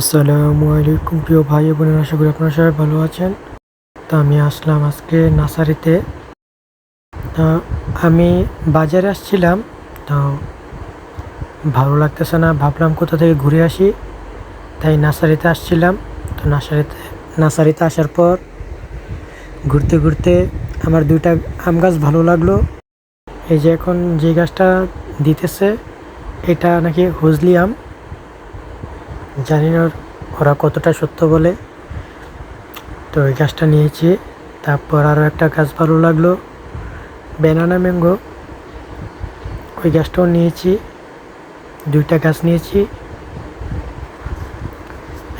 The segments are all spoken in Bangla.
আসসালামু আলাইকুম, প্রিয় ভাই বোনেরা, আশা করি আপনারা সবাই ভালো আছেন। তো আমি আসলাম আজকে নার্সারিতে তো আমি বাজারে আসছিলাম, তো ভালো লাগতেছে না, ভাবলাম কোথা থেকে ঘুরে আসি। তাই নার্সারিতে আসছিলাম, তো নার্সারিতে নার্সারিতে আসার পর ঘুরতে ঘুরতে আমার দুইটা আম গাছ ভালো লাগল। এই যে এখন যে গাছটা দিতেছে, এটা নাকি হুজলি আম। জানি না ওরা কতটা সত্য বলে। তো ওই গাছটা নিয়েছি, তারপর আরও একটা গাছ ভালো লাগল ব্যানানা ম্যাঙ্গো ওই গাছটাও নিয়েছি, দুইটা গাছ নিয়েছি।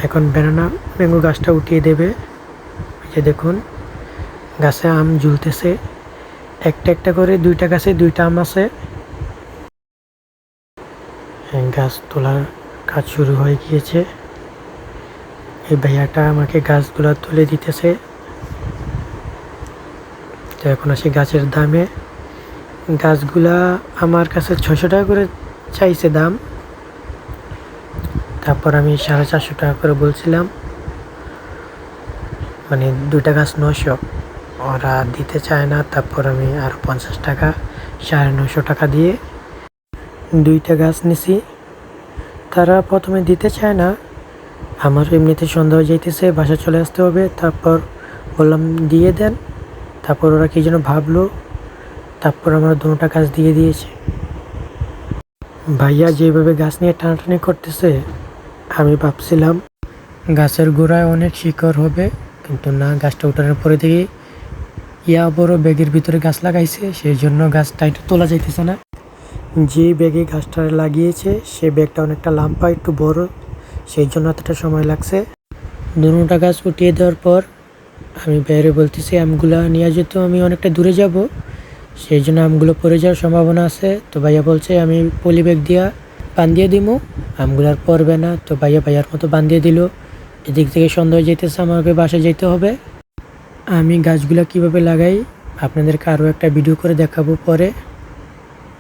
এখন ব্যানানা ম্যাঙ্গো গাছটা উঠিয়ে দেবে। যে দেখুন, গাছে আম ঝুলতেছে। একটা একটা করে দুইটা গাছে দুইটা আম আছে। গাছ তোলার কাজ শুরু হয়ে গিয়েছে। এই ভাইয়াটা আমাকে গাছগুলো তুলে দিতেছে। তো এখন আসি গাছের দামে। গাছগুলা আমার কাছে ছশো টাকা করে চাইছে দাম। তারপর আমি সাড়ে চারশো টাকা করে বলছিলাম মানে দুইটা গাছ নশো ওরা দিতে চায় না, তারপর আমি আর পঞ্চাশ টাকা, সাড়ে নশো টাকা দিয়ে দুইটা গাছ নিছি। তারা প্রথমে দিতে চায় না। আমার এমনিতে সন্দেহ যাইতেছে বাসা চলে আসতে হবে। তারপর বললাম, দিয়ে দেন। তারপর ওরা কি যেন ভাবলো, তারপর আমার দুটা গাছ দিয়ে দিয়েছে। ভাইয়া যেভাবে গাছ নিয়ে টানাটানি করতেছে, আমি ভাবছিলাম গাছের গোড়ায় অনেক শিকড় হবে, কিন্তু না, গাছটা উঠানোর পরে দেখি, ইয়া বড় ব্যাগের ভিতরে গাছ লাগাইছে, সেই জন্য গাছটা একটু তোলা যাইতেছে না। যে ব্যাগে গাছটা লাগিয়েছে, সে ব্যাগটা অনেকটা লাম্পা একটু বড়। সেই জন্য এতটা সময় লাগছে। দুটা গাছ উঠিয়ে দেওয়ার পর আমি বাইরে বলতেছি, আমগুলো নিয়ে যেত আমি অনেকটা দূরে যাব। সেই জন্য আমগুলো পড়ে যাওয়ার সম্ভাবনা আছে। তো ভাইয়া বলছে, আমি পলি ব্যাগ দিয়া বান্ধিয়ে দিমু। আমগুলো আর পড়বে না। তো ভাইয়া ভাইয়ার মতো বান্ধিয়ে দিল। এদিক থেকে সন্দেহ যেতেছে আমাকে বাসায় যেতে হবে। আমি গাছগুলো কীভাবে লাগাই? আপনাদেরকে আরও একটা ভিডিও করে দেখাবো পরে।